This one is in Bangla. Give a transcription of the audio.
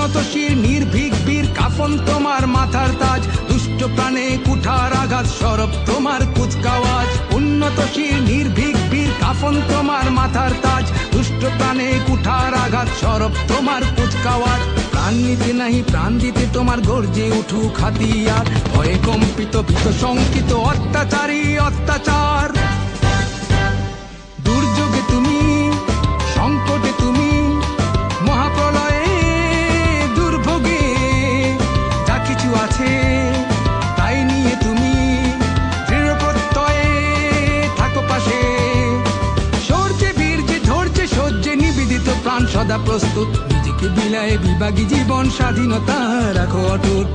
উন্নত শির নির্ভীক বীর, কাফন তোমার মাথার তাজ। দুষ্ট প্রাণে কুঠার আঘাত, সরব তোমার কুচকাওয়াজ। উন্নত শির নির্ভীক বীর, কাফন তোমার মাথার তাজ। দুষ্ট প্রাণে কুঠার আঘাত, সরব তোমার কুচকাওয়াজ। প্রাণ নিতে নাহি, প্রাণ দিতে তোমার গর্জে উঠুক হাতিয়ার। ভয়ে কম্পিত, ভীত, শঙ্কিত, অত্যাচারী, অত্যাচার। আছে, তাই নিয়ে তুমি দৃঢ় প্রত্যয়ে থাকো পাশে। সর্যে বীর্যে, ধৈর্যে, সহ্যে নিবেদিত প্রাণ সদা প্রস্তুত। নিজেকে বিলায় বিভাগী জীবন, স্বাধীনতা রাখো অটুট।